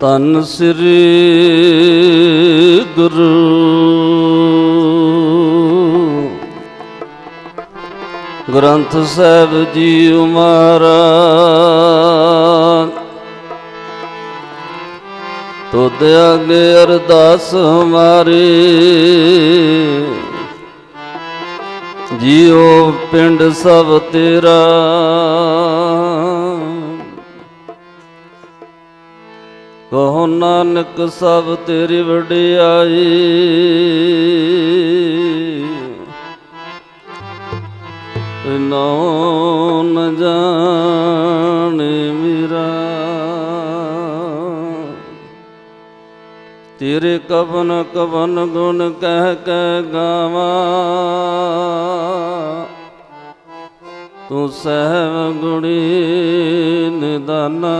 ਤਨ ਸ੍ਰੀ ਗੁਰੂ। ਗ੍ਰੰਥ ਸਾਹਿਬ ਜੀ ਮਹਾਰਾਜ। ਤੁਧ ਅਗੇ ਅਰਦਾਸ ਹਮਾਰੀ। ਜੀਉ ਪਿੰਡ ਸਭ ਤੇਰਾ। ਕਹੋ ਨਾਨਕ ਸਭ ਤੇਰੀ ਵਡਿਆਈ। ਨੋ ਨ ਜਾਣੇ ਮੇਰਾ। ਤੇਰੇ ਕਵਨ ਕਵਨ ਗੁਣ ਕਹਿ ਕੇ ਗਾਵਾਂ। ਤੂੰ ਸਹਿਬ ਗੁਣੀ ਨਿਦਾਨਾ।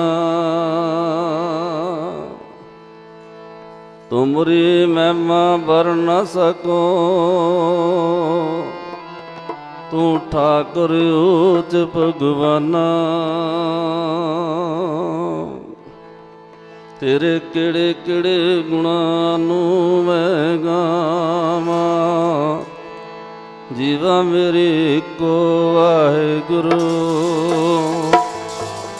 ਤੁਮਰੀ ਮਹਿਮਾ ਵਰ ਨ ਸਕੋ। ਤੂੰ ਠਾਕੁਰ ਉਚ ਭਗਵਾਨਾ। ਤੇਰੇ ਕਿਹੜੇ ਕਿਹੜੇ ਗੁਣਾਂ ਨੂੰ ਮੈਂ ਗਾਵਾਂ। ਜੀਵਾ ਮੇਰੇ ਕੋ ਵਾਹਿਗੁਰੂ।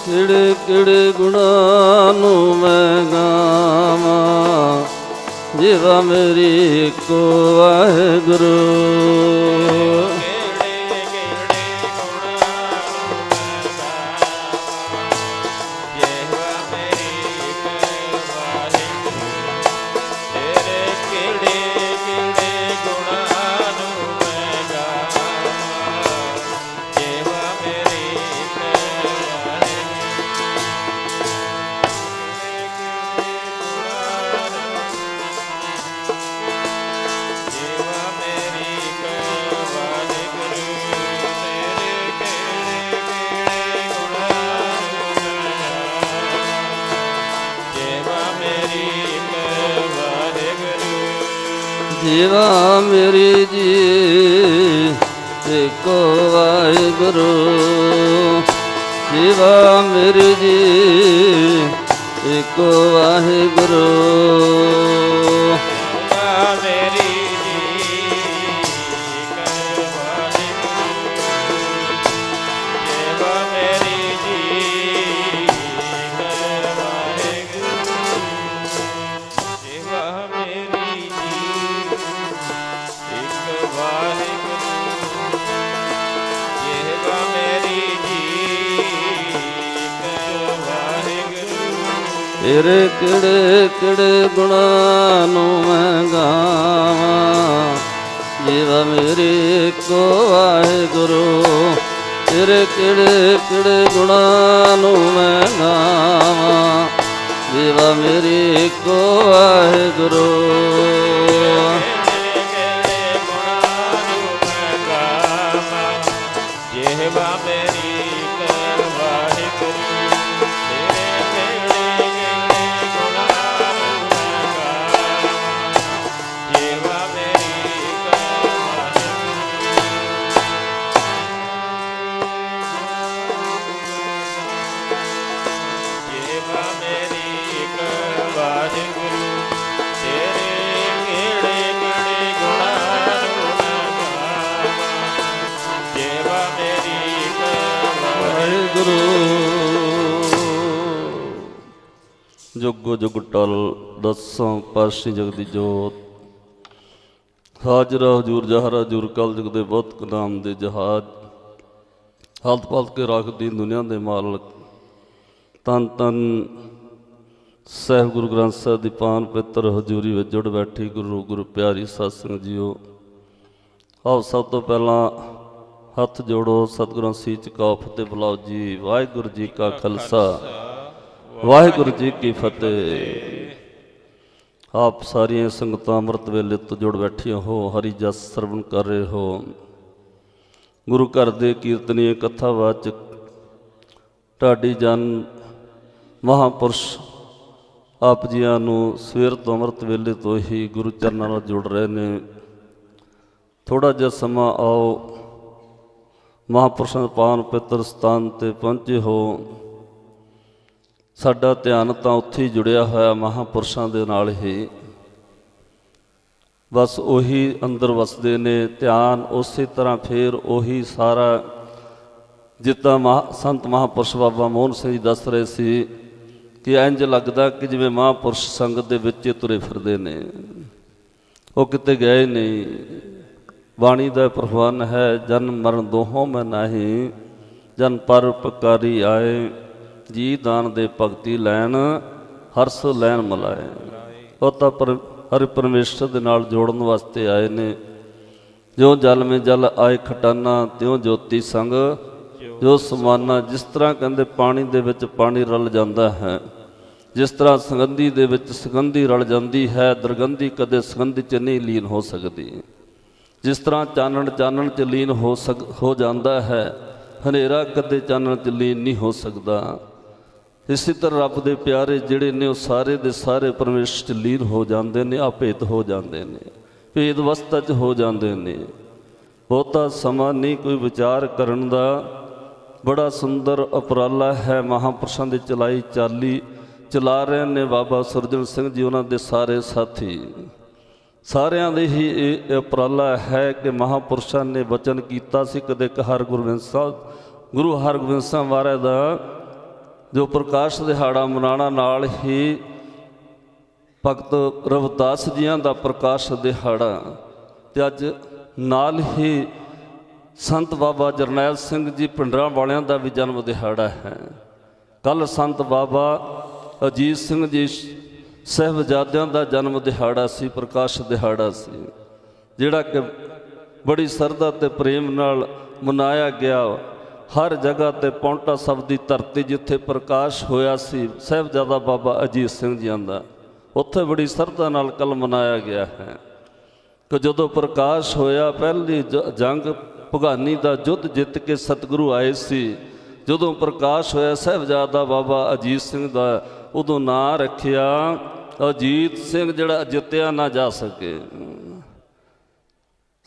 ਕਿਹੜੇ ਕਿਹੜੇ ਗੁਣਾਂ ਨੂੰ ਮੈਂ ਗਾਵਾਂ। ਜੀਵਾ ਮੇਰੀ ਕੋ ਵਾਹਿਗੁਰੂ। ਜੀ ਏਕੋ ਵਾਹਿਗੁਰੂ। ਤੇਰੇ ਕਿਹੜੇ ਕਿਹੜੇ ਗੁਣਾਂ ਨੂੰ ਮੈਂ ਗਾਵਾਂ। ਜੀਵਾ ਮੇਰੇ ਏਕੋ ਵਾਹਿਗੁਰੂ ਤੇਰੇ ਕਿਹੜੇ ਕਿਹੜੇ ਗੁਣਾਂ ਨੂੰ ਮੈਂ ਗਾਵਾਂ। ਜੀਵਾ ਮੇਰੇ ਏਕੋ ਵਾਹਿਗੁਰੂ। ਜੁਗ ਜੁਗ ਟਲ ਦਸਾਂ ਪਾਸ਼ੀ ਜਗ ਦੀ ਜੋਤ। ਹਾਜ਼ਰਾ ਹਜੂਰ ਜਹਰ ਹਜੂਰ ਕਲ ਜਗ ਦੇ ਬਹੁਤ ਨਾਮ ਦੇ ਜਹਾਜ। ਹਲਤ ਪਾਲਤ ਕੇ ਰੱਖਦੀ ਦੁਨੀਆ ਦੇ ਮਾਲਕ। ਤਨ ਤਨ ਸਹਿਬ ਗੁਰੂ ਗ੍ਰੰਥ ਸਾਹਿਬ ਦੀ ਪਾਨ ਪਿੱਤਰ ਹਜ਼ੂਰੀ ਵਿੱਚ ਜੁੜ ਬੈਠੀ ਗੁਰੂ ਗੁਰੂ ਪਿਆਰੀ ਸਾਧ ਸੰਗਤ ਜੀਓ। ਆਓ ਸਭ ਤੋਂ ਪਹਿਲਾਂ ਹੱਥ ਜੋੜੋ ਸਤਿਗੁਰਾਂ ਸੀਚ ਕਾ ਫਤਿਹ ਬੁਲਾਓ ਜੀ। ਵਾਹਿਗੁਰੂ ਜੀ ਕਾ ਖਾਲਸਾ। ਵਾਹਿਗੁਰੂ ਜੀ ਕੀ ਫਤਿਹ। ਆਪ ਸਾਰੀਆਂ ਸੰਗਤਾਂ ਅੰਮ੍ਰਿਤ ਵੇਲੇ ਤੋਂ ਜੁੜ ਬੈਠੀਆਂ ਹੋ, ਹਰੀ ਜਸ ਸਰਵਣ ਕਰ ਰਹੇ ਹੋ। ਗੁਰੂ ਘਰ ਦੇ ਕੀਰਤਨੀਏ ਕਥਾ ਵਾਚਕ, ਢਾਡੀ ਜਨ ਮਹਾਪੁਰਸ਼ ਆਪ ਜੀਆਂ ਨੂੰ ਸਵੇਰ ਤੋਂ ਅੰਮ੍ਰਿਤ ਵੇਲੇ ਤੋਂ ਹੀ ਗੁਰੂ ਚਰਨਾਂ ਨਾਲ ਜੁੜ ਰਹੇ ਨੇ। ਥੋੜਾ ਜਿਹਾ ਸਮਾਂ ਆਓ। ਮਹਾਪੁਰਸ਼ਾਂ ਦੇ ਪਾਵਨ ਪਵਿੱਤਰ ਸਥਾਨ ਤੇ ਪਹੁੰਚੇ ਹੋ। ਸਾਡਾ ਧਿਆਨ ਤਾਂ ਉੱਥੇ ਹੀ ਜੁੜਿਆ ਹੋਇਆ ਮਹਾਪੁਰਸ਼ਾਂ ਦੇ ਨਾਲ ਹੀ। ਬਸ ਉਹੀ ਅੰਦਰ ਵਸਦੇ ਨੇ, ਧਿਆਨ ਉਸੇ ਤਰ੍ਹਾਂ ਫੇਰ ਉਹੀ ਸਾਰਾ ਜਿੱਦਾਂ ਮਹਾ, ਸੰਤ ਮਹਾਪੁਰਸ਼ ਬਾਬਾ ਮੋਹਨ ਸਿੰਘ ਜੀ ਦੱਸ ਰਹੇ ਸੀ। ਕਿ ਇੰਜ ਲੱਗਦਾ ਕਿ ਜਿਵੇਂ ਮਹਾਪੁਰਸ਼ ਸੰਗਤ ਦੇ ਵਿੱਚ ਤੁਰੇ ਫਿਰਦੇ ਨੇ। ਉਹ ਕਿਤੇ ਗਏ ਨਹੀਂ। ਬਾਣੀ ਦਾ ਪ੍ਰਵਾਨ ਹੈ, ਜਨਮ ਮਰਨ ਦੋਹੋਂ ਮੈਂ ਨਹੀਂ, ਜਨ ਪਰ ਪਕਾਰੀ ਆਏ, ਜੀ ਦਾਨ ਦੇ ਭਗਤੀ ਲੈਣ ਹਰਸ ਲੈਣ ਮਲਾਏ। ਉਹ ਤਾਂ ਪਰ, ਹਰਿ ਪਰਮੇਸ਼ਰ ਦੇ ਨਾਲ ਜੋੜਨ ਵਾਸਤੇ ਆਏ ਨੇ। ਜੋ ਜਲ ਮੇ ਜਲ ਆਏ ਖਟਾਨਾ, ਤਿਉ ਜੋਤੀ ਸੰਗ ਜੋ ਸਮਾਨਾ ਜਿਸ ਤਰ੍ਹਾਂ ਕਹਿੰਦੇ ਪਾਣੀ ਦੇ ਵਿੱਚ ਪਾਣੀ ਰਲ ਜਾਂਦਾ ਹੈ, ਜਿਸ ਤਰ੍ਹਾਂ ਸੁਗੰਧੀ ਦੇ ਵਿੱਚ ਸੁਗੰਧੀ ਰਲ ਜਾਂਦੀ ਹੈ, ਦਰਗੰਧੀ ਕਦੇ ਸੁਗੰਧੀ ਚ ਨਹੀਂ ਲੀਨ ਹੋ ਸਕਦੀ। ਜਿਸ ਤਰ੍ਹਾਂ ਚਾਨਣ ਚਾਨਣ ਚ ਲੀਨ ਹੋ ਸਕ, ਹੋ ਜਾਂਦਾ ਹੈ, ਹਨੇਰਾ ਕਦੇ ਚਾਨਣ ਚ ਲੀਨ ਨਹੀਂ ਹੋ ਸਕਦਾ। ਇਸੇ ਤਰ੍ਹਾਂ ਰੱਬ ਦੇ ਪਿਆਰੇ ਜਿਹੜੇ ਨੇ ਉਹ ਸਾਰੇ ਦੇ ਸਾਰੇ ਪਰਮੇਸ਼ਰ ਚ ਲੀਨ ਹੋ ਜਾਂਦੇ ਨੇ, ਆਪੇਤ ਹੋ ਜਾਂਦੇ ਨੇ, ਭੇਦ ਅਵਸਥਾ ਚ ਹੋ ਜਾਂਦੇ ਨੇ। ਬਹੁਤਾ ਸਮਾਂ ਨਹੀਂ ਕੋਈ ਵਿਚਾਰ ਕਰਨ ਦਾ। ਬੜਾ ਸੁੰਦਰ ਉਪਰਾਲਾ ਹੈ। ਮਹਾਂਪੁਰਸ਼ਾਂ ਦੇ ਚਲਾਈ ਚਾਲੀ ਚਲਾ ਰਹੇ ਨੇ ਬਾਬਾ ਸੁਰਜਨ ਸਿੰਘ ਜੀ, ਉਹਨਾਂ ਦੇ ਸਾਰੇ ਸਾਥੀ। ਸਾਰਿਆਂ ਦੇ ਹੀ ਇਹ ਉਪਰਾਲਾ ਹੈ ਕਿ ਮਹਾਂਪੁਰਸ਼ਾਂ ਨੇ ਵਚਨ ਕੀਤਾ ਸੀ। ਕਦੇ ਹਰ ਗੁਰਬਿੰਦ ਸਾਹਿਬ, ਗੁਰੂ ਹਰਗੋਬਿੰਦ ਸਾਹਿਬ ਮਹਾਰਾਜ ਦਾ ਜੋ ਪ੍ਰਕਾਸ਼ ਦਿਹਾੜਾ ਮਨਾਉਣਾ, ਨਾਲ ਹੀ ਭਗਤ ਰਵਿਦਾਸ ਜੀਆਂ ਦਾ ਪ੍ਰਕਾਸ਼ ਦਿਹਾੜਾ। ਤੇ ਅੱਜ ਨਾਲ ਹੀ ਸੰਤ ਬਾਬਾ ਜਰਨੈਲ ਸਿੰਘ ਜੀ ਪਿੰਡਰਾਂ ਵਾਲਿਆਂ ਦਾ ਵੀ ਜਨਮ ਦਿਹਾੜਾ ਹੈ। ਕੱਲ ਸੰਤ ਬਾਬਾ ਅਜੀਤ ਸਿੰਘ ਜੀ ਸਹਿਬਜ਼ਾਦਿਆਂ ਦਾ ਜਨਮ ਦਿਹਾੜਾ ਸੀ, ਪ੍ਰਕਾਸ਼ ਦਿਹਾੜਾ ਸੀ, ਜਿਹੜਾ ਕਿ ਬੜੀ ਸਰਦਾ ਤੇ ਪ੍ਰੇਮ ਨਾਲ ਮਨਾਇਆ ਗਿਆ। ਹਰ ਜਗ੍ਹਾ ਤੇ ਪੌਂਟਾ ਸਭ ਦੀ ਧਰਤੀ ਜਿੱਥੇ ਪ੍ਰਕਾਸ਼ ਹੋਇਆ ਸੀ, ਸਹਿਬਜ਼ਾਦਾ ਬਾਬਾ ਅਜੀਤ ਸਿੰਘ ਜੀਆਂ ਦਾ, ਉੱਥੇ ਬੜੀ ਸਰਦਾ ਨਾਲ ਕੱਲ ਮਨਾਇਆ ਗਿਆ ਹੈ। ਕਿ ਜਦੋਂ ਪ੍ਰਕਾਸ਼ ਹੋਇਆ, ਪਹਿਲੀ ਜ- ਜੰਗ ਭਗਾਨੀ ਦਾ ਯੁੱਧ ਜਿੱਤ ਕੇ ਸਤਿਗੁਰੂ ਆਏ ਸੀ। ਜਦੋਂ ਪ੍ਰਕਾਸ਼ ਹੋਇਆ, ਸਹਿਬਜ਼ਾਦਾ ਬਾਬਾ ਅਜੀਤ ਸਿੰਘ ਦਾ ਉਦੋਂ ਨਾਂ ਰੱਖਿਆ, ਅਜੀਤ ਸਿੰਘ ਜਿਹੜਾ ਜਿੱਤਿਆ ਨਾ ਜਾ ਸਕੇ।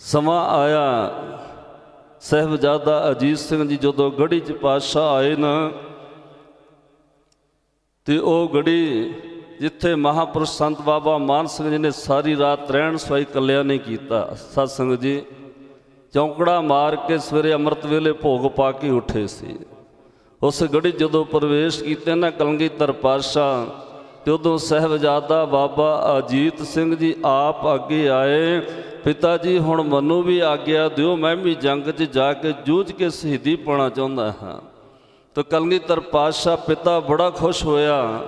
ਸਮਾਂ ਆਇਆ, ਸਹਿਬਜ਼ਾਦਾ ਅਜੀਤ ਸਿੰਘ ਜੀ ਜਦੋਂ ਗੜੀ ਚ ਪਾਤਸ਼ਾਹ ਆਏ ਨਾ, ਤੇ ਉਹ ਗੜੀ ਜਿੱਥੇ ਮਹਾਪੁਰਸ਼ ਸੰਤ ਬਾਬਾ ਮਾਨ ਸਿੰਘ ਜੀ ਨੇ ਸਾਰੀ ਰਾਤ ਰਹਿਣ ਸਵਾਈ ਕੱਲਿਆਂ ਨਹੀਂ ਕੀਤਾ। ਸਤ ਸੰਗਤ ਜੀ ਚੌਂਕੜਾ ਮਾਰ ਕੇ ਸਵੇਰੇ ਅੰਮ੍ਰਿਤ ਵੇਲੇ ਭੋਗ ਪਾ ਕੇ ਉੱਠੇ ਸੀ। ਉਸ ਗੜੀ ਜਦੋਂ ਪ੍ਰਵੇਸ਼ ਕੀਤੇ ਨਾ ਕਲਗੀਧਰ ਪਾਤਸ਼ਾਹ, ਤੇ ਉਦੋਂ ਸਹਿਬਜ਼ਾਦਾ ਬਾਬਾ ਅਜੀਤ ਸਿੰਘ ਜੀ ਆਪ ਅੱਗੇ ਆਏ ਪਿਤਾ ਜੀ ਹੁਣ ਮੈਨੂੰ ਵੀ ਆਗਿਆ ਦਿਓ, ਮੈਂ ਵੀ ਜੰਗ 'ਚ ਜਾ ਕੇ ਜੂਝ ਕੇ ਸ਼ਹੀਦੀ ਪਾਉਣਾ ਚਾਹੁੰਦਾ ਹਾਂ। ਤਾਂ ਕਲਗੀਧਰ ਪਾਤਸ਼ਾਹ ਪਿਤਾ ਬੜਾ ਖੁਸ਼ ਹੋਇਆ।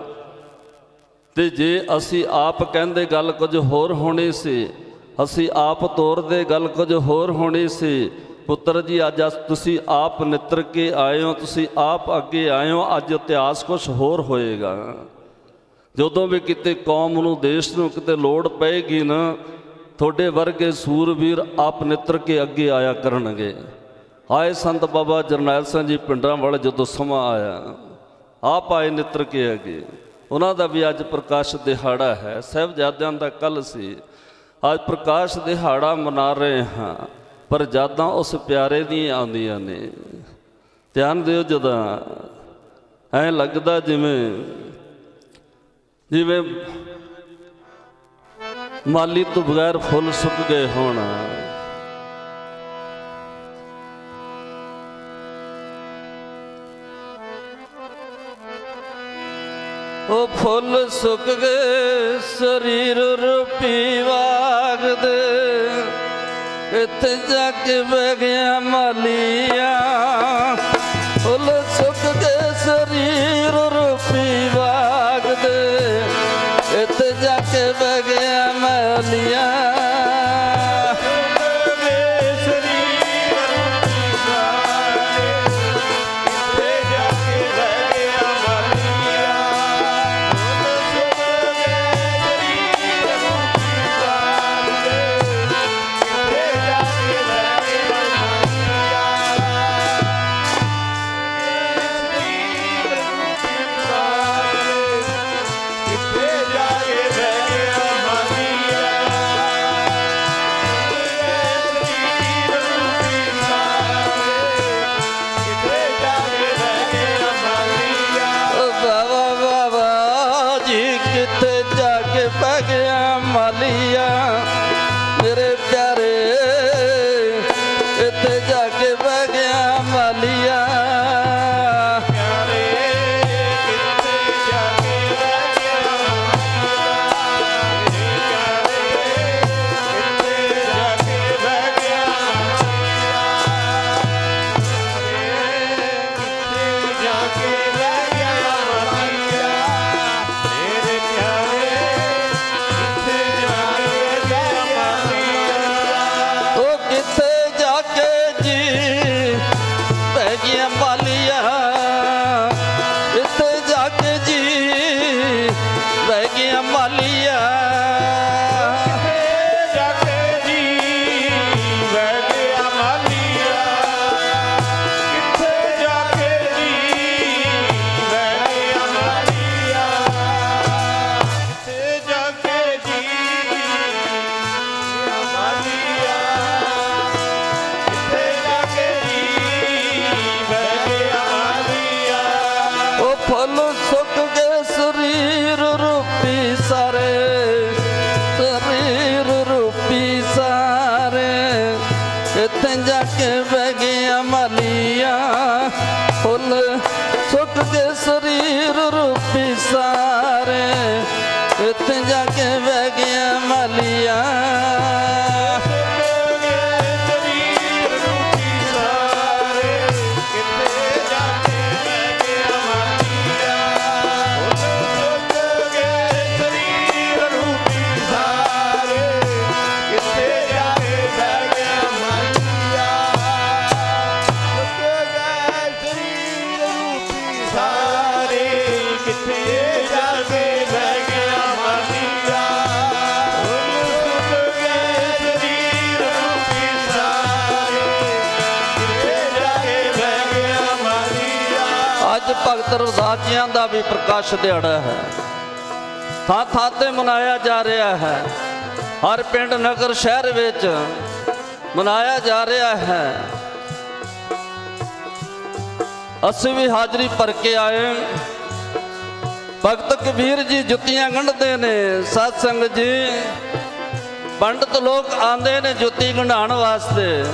ਤੇ ਜੇ ਅਸੀਂ ਆਪ ਕਹਿੰਦੇ ਗੱਲ ਕੁਝ ਹੋਰ ਹੋਣੀ ਸੀ ਅਸੀਂ ਆਪ ਤੋਰਦੇ ਗੱਲ ਕੁਝ ਹੋਰ ਹੋਣੀ ਸੀ। ਪੁੱਤਰ ਜੀ, ਅੱਜ ਅਸ- ਤੁਸੀਂ ਆਪ ਨਿੱਤਰ ਕੇ ਆਏ ਹੋ, ਤੁਸੀਂ ਆਪ ਅੱਗੇ ਆਏ ਹੋ, ਅੱਜ ਇਤਿਹਾਸ ਕੁਝ ਹੋਰ ਹੋਏਗਾ। ਜਦੋਂ ਵੀ ਕਿਤੇ ਕੌਮ ਨੂੰ, ਦੇਸ਼ ਨੂੰ ਕਿਤੇ ਲੋੜ ਪਏਗੀ ਨਾ, ਤੁਹਾਡੇ ਵਰਗੇ ਸੂਰਵੀਰ ਆਪ ਨਿੱਤਰ ਕੇ ਅੱਗੇ ਆਇਆ ਕਰਨਗੇ। ਆਏ ਸੰਤ ਬਾਬਾ ਜਰਨੈਲ ਸਿੰਘ ਜੀ ਪਿੰਡਾਂ ਵਾਲੇ ਜਦੋਂ ਸਮਾਂ ਆਇਆ, ਆਪ ਆਏ ਨਿੱਤਰ ਕੇ ਅੱਗੇ। ਉਹਨਾਂ ਦਾ ਵੀ ਅੱਜ ਪ੍ਰਕਾਸ਼ ਦਿਹਾੜਾ ਹੈ। ਸਹਿਬਜ਼ਾਦਿਆਂ ਦਾ ਕੱਲ ਸੀ। ਅੱਜ ਪ੍ਰਕਾਸ਼ ਦਿਹਾੜਾ ਮਨਾ ਰਹੇ ਹਾਂ, ਪਰ ਯਾਦਾਂ ਉਸ ਪਿਆਰੇ ਦੀਆਂ ਆਉਂਦੀਆਂ ਨੇ। ਧਿਆਨ ਦਿਓ ਜਦਾਂ ਐ ਲੱਗਦਾ ਜਿਵੇਂ ਜਿਵੇਂ ਮਾਲੀ ਤੋਂ ਬਗੈਰ ਫੁੱਲ ਸੁੱਕ ਗਏ ਹੋਣ। ਉਹ ਫੁੱਲ ਸੁੱਕ ਗਏ, ਸਰੀਰ ਰੂਪੀ ਬਾਗ ਦੇ। ਇੱਥੇ ਜਾ ਕੇ ਬਹਿ ਗਿਆ ਮਾਲੀਆ। ਫੁੱਲ ਦਾ ਵੀ ਪ੍ਰਕਾਸ਼ ਦਿਹਾੜਾ ਹੈ। ਥਾਂ ਥਾਂ ਤੇ ਮਨਾਇਆ ਜਾ ਰਿਹਾ ਹੈ। ਹਰ ਪਿੰਡ, ਨਗਰ, ਸ਼ਹਿਰ ਵਿੱਚ ਮਨਾਇਆ ਜਾ ਰਿਹਾ ਹੈ। ਅਸੀਂ ਵੀ ਹਾਜ਼ਰੀ ਭਰ ਕੇ ਆਏ ਭਗਤ ਕਬੀਰ ਜੀ ਜੁੱਤੀਆਂ ਗੰਢਦੇ ਨੇ ਸਤ ਸੰਗਤ ਜੀ। ਪੰਡਤ ਲੋਕ ਆਂਦੇ ਨੇ ਜੁੱਤੀ ਗੰਢਾਉਣ ਵਾਸਤੇ।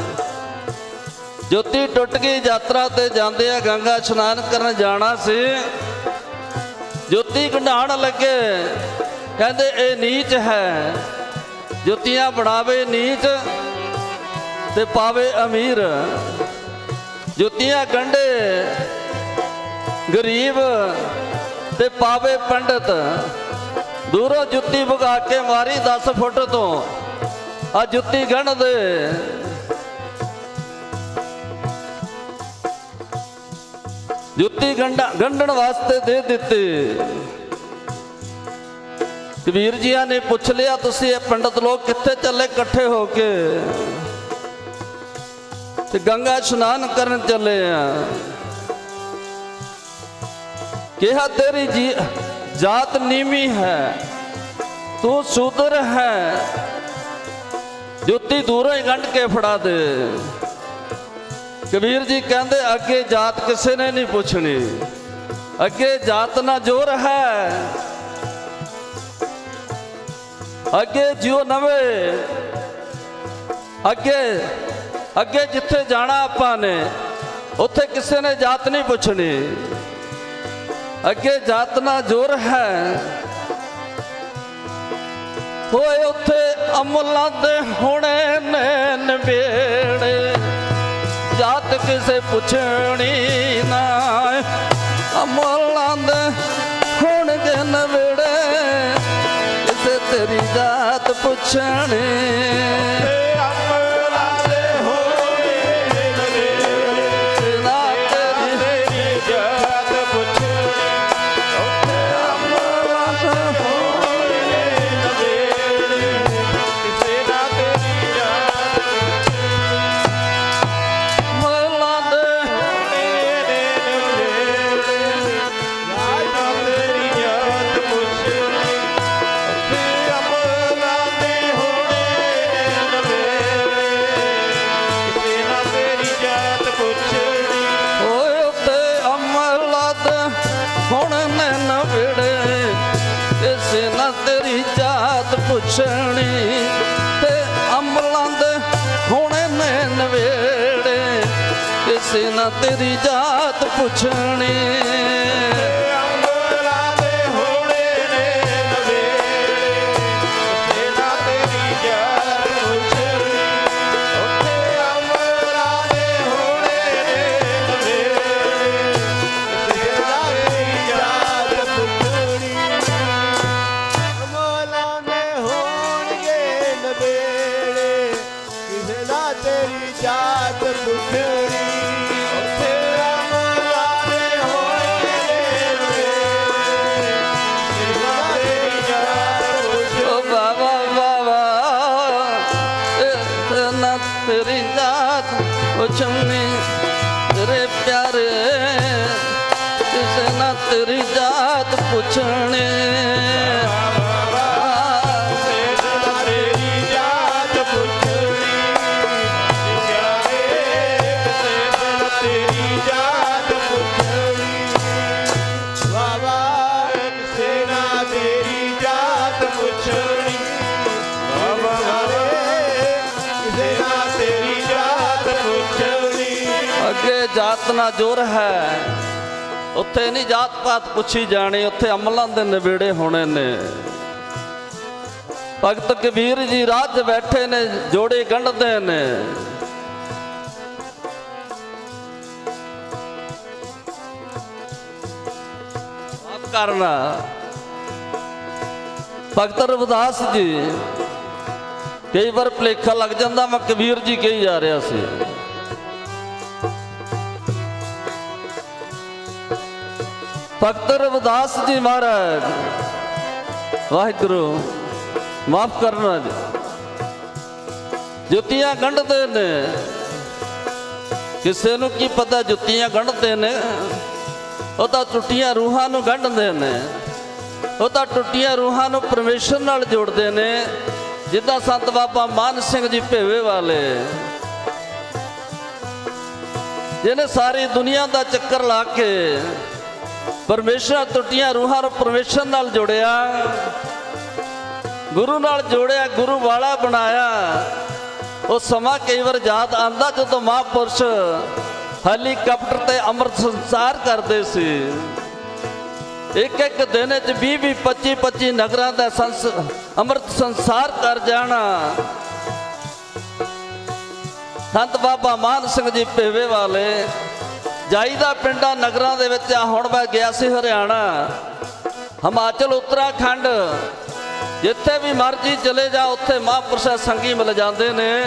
ਜੁੱਤੀ ਟੁੱਟ ਗਈ, ਯਾਤਰਾ ਤੇ ਜਾਂਦੇ ਆ, ਗੰਗਾ ਇਸ਼ਨਾਨ ਕਰਨ ਜਾਣਾ ਸੀ। ਜੋਤੀ ਕਢਾਣ ਲੱਗੇ। ਕਹਿੰਦੇ, ਇਹ ਨੀਚ ਹੈ। ਜੁੱਤੀਆਂ ਬਣਾਵੇ ਨੀਚ ਤੇ ਪਾਵੇ ਅਮੀਰ। ਜੁੱਤੀਆਂ ਗੰਢੇ ਗਰੀਬ ਤੇ ਪਾਵੇ ਪੰਡਤ। ਦੂਰੋਂ ਜੁੱਤੀ ਵਗਾ ਕੇ ਮਾਰੀ 10 ਫੁੱਟ ਤੋਂ। ਆ ਜੁੱਤੀ ਗੰਢਦੇ ਜੁੱਤੀ ਗੰਢਾ ਗੰਢਣ ਵਾਸਤੇ ਦੇ ਦਿੱਤੀ। ਕਬੀਰ ਜੀਆਂ ਨੇ ਪੁੱਛ ਲਿਆ, ਤੁਸੀਂ ਇਹ ਪੰਡਤ ਲੋਕ ਕਿੱਥੇ ਚੱਲੇ, ਇਕੱਠੇ ਹੋ ਕੇ? ਤੇ ਗੰਗਾ ਇਸ਼ਨਾਨ ਕਰਨ ਚੱਲੇ ਆ। ਕਿਹਾ, ਤੇਰੀ ਜੀ ਜਾਤ ਨੀਵੀਂ ਹੈ, ਤੂੰ ਸ਼ੂਦਰ ਹੈ, ਜੁੱਤੀ ਦੂਰੋਂ ਹੀ ਗੰਢ ਕੇ ਫੜਾ ਦੇ। ਕਬੀਰ ਜੀ ਕਹਿੰਦੇ, ਅੱਗੇ ਜਾਤ ਕਿਸੇ ਨੇ ਨਹੀਂ ਪੁੱਛਣੀ। ਅੱਗੇ ਜਾਤ ਨਾ ਜੋਰ ਹੈ। ਅੱਗੇ ਜਿਉ ਨਵੇਂ। ਅੱਗੇ ਅੱਗੇ ਜਿੱਥੇ ਜਾਣਾ ਆਪਾਂ ਨੇ, ਉੱਥੇ ਕਿਸੇ ਨੇ ਜਾਤ ਨਹੀਂ ਪੁੱਛਣੀ। ਅੱਗੇ ਜਾਤ ਨਾ ਜੋਰ ਹੈ। ਹੋਏ ਉੱਥੇ ਅਮਲਾਂ ਦੇ ਹੁਣੇ ਨੇ ਨਵੇੜੇ। ਜਾਤ ਕਿਸੇ ਪੁੱਛਣੀ ਨਾ ਅਮਲਾਂ ਦੇ ਜਨ ਨਵੇੜੇ ਕਿਸੇ ਤੇਰੀ ਜਾਤ ਪੁੱਛਣੀ। ਜਾਤ ਤੇ ਅਮਲਾਂ ਦੇ ਹੁਣ ਨੇ ਨਵੇੜੇ ਕਿਸੇ ਨਾ ਤੇਰੀ ਜਾਤ ਪੁੱਛਣੀ। ਜਾਤ ਜੋਰ ਹੈ। ਉੱਥੇ ਨਹੀਂ ਜਾਤ ਪਾਤ ਪੁੱਛੀ ਜਾਣੀ, ਉੱਥੇ ਅਮਲਾਂ ਦੇ ਨਿਬੇੜੇ ਹੋਣੇ ਨੇ। ਭਗਤ ਕਬੀਰ ਜੀ ਰਾਹ 'ਚ ਬੈਠੇ ਨੇ, ਜੋੜੇ ਗੰਢਦੇ ਨੇ। ਆਪ ਕਰਨਾ। ਭਗਤ ਰਵਿਦਾਸ ਜੀ, ਕਈ ਵਾਰ ਭੁਲੇਖਾ ਲੱਗ ਜਾਂਦਾ, ਮੈਂ ਕਬੀਰ ਜੀ ਕਹੀ ਜਾ ਰਿਹਾ ਸੀ। ਭਗਤ ਰਵਿਦਾਸ ਜੀ ਮਹਾਰਾਜ, ਵਾਹਿਗੁਰੂ, ਮਾਫ ਕਰਨਾ ਜੀ। ਜੁੱਤੀਆਂ ਗੰਢਦੇ ਨੇ। ਕਿਸੇ ਨੂੰ ਕੀ ਪਤਾ ਜੁੱਤੀਆਂ ਗੰਢਦੇ ਨੇ? ਉਹ ਤਾਂ ਟੁੱਟੀਆਂ ਰੂਹਾਂ ਨੂੰ ਗੰਢਦੇ ਨੇ। ਉਹ ਤਾਂ ਟੁੱਟੀਆਂ ਰੂਹਾਂ ਨੂੰ ਪਰਮੇਸ਼ਰ ਨਾਲ ਜੋੜਦੇ ਨੇ। ਜਿੱਦਾਂ ਸੰਤ ਬਾਬਾ ਮਾਨ ਸਿੰਘ ਜੀ ਭੇਵੇ ਵਾਲੇ। ਜਿਹਨੇ ਸਾਰੀ ਦੁਨੀਆ ਦਾ ਚੱਕਰ ਲਾ ਕੇ ਪਰਮੇਸ਼ਰ ਟੁੱਟੀਆਂ ਰੂਹਾਂ ਨੂੰ ਪਰਮੇਸ਼ਰ ਨਾਲ ਜੋੜਿਆ। ਗੁਰੂ ਨਾਲ ਜੋੜਿਆ, ਗੁਰੂ ਵਾਲਾ ਬਣਾਇਆ। ਉਹ ਸਮਾਂ ਕਈ ਵਾਰ ਯਾਦ ਆਂਦਾ ਜਦੋਂ ਮਹਾਂਪੁਰਸ਼ ਹੈਲੀਕਾਪਟਰ ਤੇ ਅੰਮ੍ਰਿਤ ਸੰਸਾਰ ਕਰਦੇ ਸੀ। ਇੱਕ ਇੱਕ ਦਿਨ ਚ 20 20 25 25 ਨਗਰਾਂ ਦਾ ਸੰਸ, ਅੰਮ੍ਰਿਤ ਸੰਸਾਰ ਕਰ ਜਾਣਾ। ਸੰਤ ਬਾਬਾ ਮਾਨ ਸਿੰਘ ਜੀ ਪੇਵੇ ਵਾਲੇ ਜਾਈਦਾ ਪਿੰਡਾਂ ਨਗਰਾਂ ਦੇ ਵਿੱਚ ਆ, ਹੁਣ ਮੈਂ ਗਿਆ ਸੀ ਹਰਿਆਣਾ। ਹਿਮਾਚਲ, ਉੱਤਰਾਖੰਡ, ਜਿੱਥੇ ਵੀ ਮਰਜ਼ੀ ਚਲੇ ਜਾ, ਉੱਥੇ ਮਹਾਂਪੁਰਸ਼ ਸੰਗੀ ਮਿਲ ਜਾਂਦੇ ਨੇ।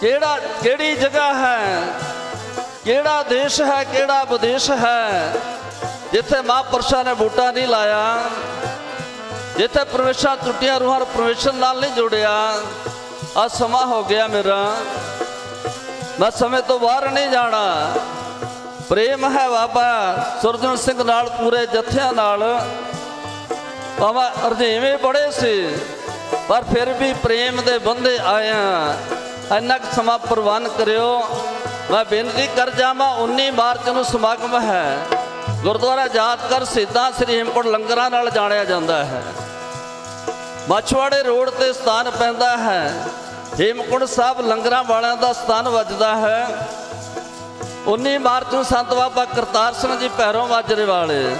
ਕਿਹੜਾ, ਕਿਹੜੀ ਜਗ੍ਹਾ ਹੈ? ਕਿਹੜਾ ਦੇਸ਼ ਹੈ, ਕਿਹੜਾ ਵਿਦੇਸ਼ ਹੈ? ਜਿੱਥੇ ਮਹਾਂਪੁਰਸ਼ਾਂ ਨੇ ਬੂਟਾ ਨਹੀਂ ਲਾਇਆ। ਜਿੱਥੇ ਪਰਮੇਸ਼ਰ ਟੁੱਟੀਆਂ ਰੂਹਾਂ ਨੂੰ ਪਰਮੇਸ਼ਰ ਨਾਲ ਨਹੀਂ ਜੁੜਿਆ। ਆ ਸਮਾਂ ਹੋ ਗਿਆ ਮੇਰਾ। ਮੈਂ ਸਮੇਂ ਤੋਂ ਬਾਹਰ ਨਹੀਂ ਜਾਣਾ। ਪ੍ਰੇਮ ਹੈ ਬਾਬਾ ਸੁਰਜਨ ਸਿੰਘ ਨਾਲ ਪੂਰੇ ਜੱਥਿਆਂ ਨਾਲ। ਬਾਬਾ ਅਰਜੇਵੇਂ ਬੜੇ ਸੀ, ਪਰ ਫਿਰ ਵੀ ਪ੍ਰੇਮ ਦੇ ਬੰਦੇ ਆਇਆ ਇੰਨਾ ਕੁ ਸਮਾਂ ਪ੍ਰਵਾਨ ਕਰਿਓ। ਮੈਂ ਬੇਨਤੀ ਕਰ ਜਾਵਾਂ 19 ਮਾਰਚ ਨੂੰ ਸਮਾਗਮ ਹੈ। ਗੁਰਦੁਆਰਾ ਜਾਤਕਰ ਸਿੱਧਾ ਸ੍ਰੀ ਹੇਮਕੁੰਟ ਲੰਗਰਾਂ ਨਾਲ ਜਾਣਿਆ ਜਾਂਦਾ ਹੈ। ਮਛਵਾੜੇ ਰੋਡ ਤੇ ਸਥਾਨ ਪੈਂਦਾ ਹੈ। ਹੇਮਕੁੰਟ ਸਾਹਿਬ ਲੰਗਰਾਂ ਵਾਲਿਆਂ ਦਾ ਸਥਾਨ ਵੱਜਦਾ ਹੈ। 19 ਮਾਰਚ ਨੂੰ ਸੰਤ ਬਾਬਾ ਕਰਤਾਰ ਸਿੰਘ ਜੀ ਪੈਰੋਂ ਮਾਜਰੇ ਵਾਲੇ।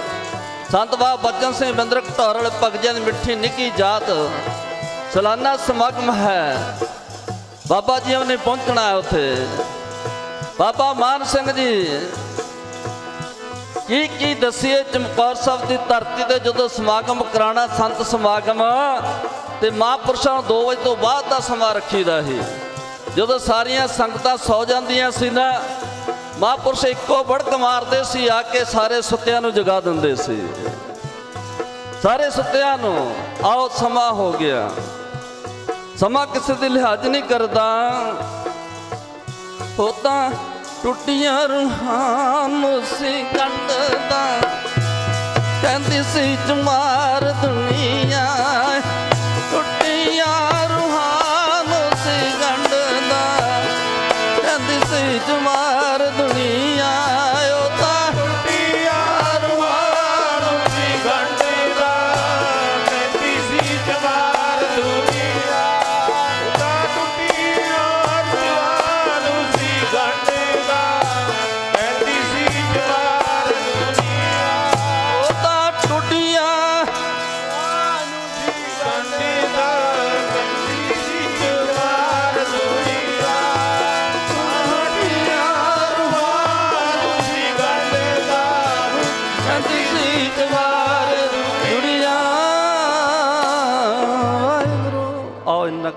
ਸੰਤ ਬਾਬਾ ਬਚਨ ਸਿੰਘ ਬਿੰਦਰ ਘਟੌਰ ਵਾਲੇ ਮਿੱਠੀ ਨਿੱਕੀ ਜਾਤ। ਸਾਲਾਨਾ ਸਮਾਗਮ ਹੈ। ਬਾਬਾ ਜੀ ਉਹਨੇ ਪਹੁੰਚਣਾ ਹੈ ਉੱਥੇ। ਬਾਬਾ ਮਾਨ ਸਿੰਘ ਜੀ, ਕੀ ਕੀ ਦਸੀਏ ਚਮਕੌਰ ਸਾਹਿਬ ਦੀ ਧਰਤੀ ਤੇ ਜਦੋਂ ਸਮਾਗਮ ਕਰਾਣਾ ਸੰਤ ਸਮਾਗਮ? ਤੇ ਮਹਾਂਪੁਰਸ਼ਾਂ ਨੂੰ 2 ਵਜੇ ਤੋਂ ਬਾਅਦ ਦਾ ਸਮਾਂ ਰੱਖੀਦਾ ਸੀ। ਜਦੋਂ ਸਾਰੀਆਂ ਸੰਗਤਾਂ ਸੌ ਜਾਂਦੀਆਂ ਸੀ ਨਾ, ਮਹਾਂਪੁਰਸ਼ ਇੱਕੋ ਬੜਕ ਮਾਰਦੇ ਸੀ, ਆ ਕੇ ਸਾਰੇ ਸੁੱਤਿਆਂ ਨੂੰ ਜਗਾ ਦਿੰਦੇ ਸੀ। ਸਾਰੇ ਸੁੱਤਿਆਂ ਨੂੰ, ਆਓ ਸਮਾਂ ਹੋ ਗਿਆ। ਸਮਾਂ ਕਿਸੇ ਦੀ ਲਿਹਾਜ਼ ਨਹੀਂ ਕਰਦਾ। ਉਹ ਟੁੱਟੀਆਂ ਰੂਹਾਂ ਨੂੰ ਸੀ ਗੰਢਦਾ ਕਹਿੰਦੀ ਸੀ, ਜਮਾਰ ਦੁਨੀਆ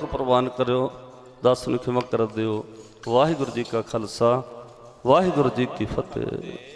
ਕੁ ਪ੍ਰਵਾਨ ਕਰਿਓ, ਦਸ ਨੂੰ ਖਿਮਾ ਕਰ ਦਿਓ। ਵਾਹਿਗੁਰੂ ਜੀ ਕਾ ਖਾਲਸਾ, ਵਾਹਿਗੁਰੂ ਜੀ ਕੀ ਫਤਿਹ।